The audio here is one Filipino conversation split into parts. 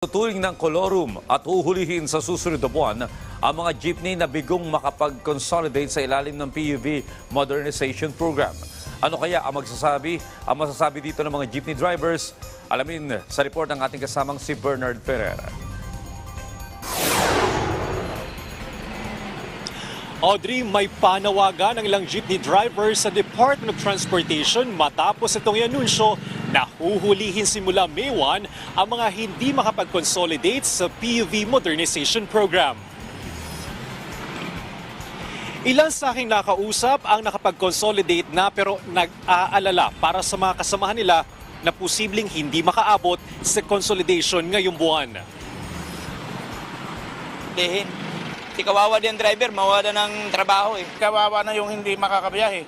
Tuturing ng kolorum at uhulihin sa susunod na buwan ang mga jeepney na bigong makapag-consolidate sa ilalim ng PUV Modernization Program. Ano kaya ang magsasabi, ang masasabi dito ng mga jeepney drivers? Alamin sa report ng ating kasamang si Bernard Ferreira. Audrey, may panawagan ng ilang jeepney drivers sa Department of Transportation matapos itong ianunsyo na huhulihin simula May 1 ang mga hindi makapag-consolidate sa PUV Modernization Program. Ilan sa aking nakausap ang nakapag-consolidate na pero nag-aalala para sa mga kasamahan nila na posibleng hindi makaabot sa consolidation ngayong buwan. Dihin. Si kawawa din ang driver, mawala ng trabaho eh. kawawa na yung hindi makakabiyahe.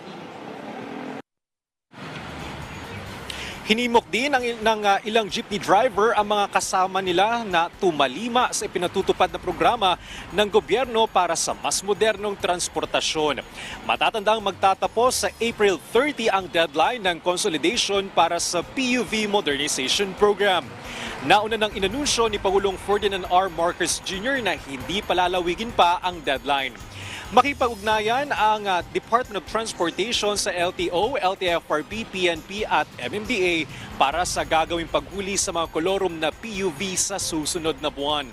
Hinimok din ng, ng uh, ilang jeepney driver ang mga kasama nila na tumalima sa ipinatutupad na programa ng gobyerno para sa mas modernong transportasyon. Matatandang magtatapos sa April 30 ang deadline ng consolidation para sa PUV Modernization Program. Nauna nang inanunsyo ni Pangulong Ferdinand R. Marcos Jr. na hindi palalawigin pa ang deadline. Makipag-ugnayan ang uh, Department of Transportation sa LTO, LTFRB, PNP at MMDA para sa gagawing paghuli sa mga kolorum na PUV sa susunod na buwan.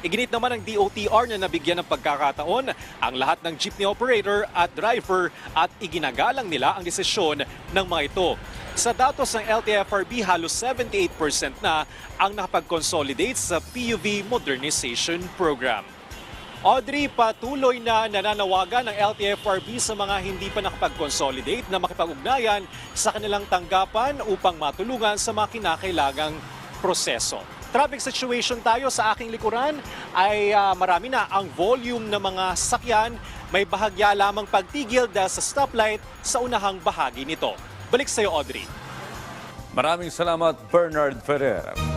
Iginit naman ng DOTR na nabigyan ng pagkakataon ang lahat ng jeepney operator at driver at iginagalang nila ang desisyon ng mga ito. Sa datos ng LTFRB, halos 78% na ang nakapag-consolidate sa PUV Modernization Program. Audrey, patuloy na nananawagan ng LTFRB sa mga hindi pa nakapag-consolidate na makipag-ugnayan sa kanilang tanggapan upang matulungan sa mga kinakailangang proseso. Traffic situation tayo sa aking likuran ay ah, marami na ang volume ng mga sakyan. May bahagya lamang pagtigil dahil sa stoplight sa unahang bahagi nito. Balik sa iyo, Audrey. Maraming salamat, Bernard Ferreira.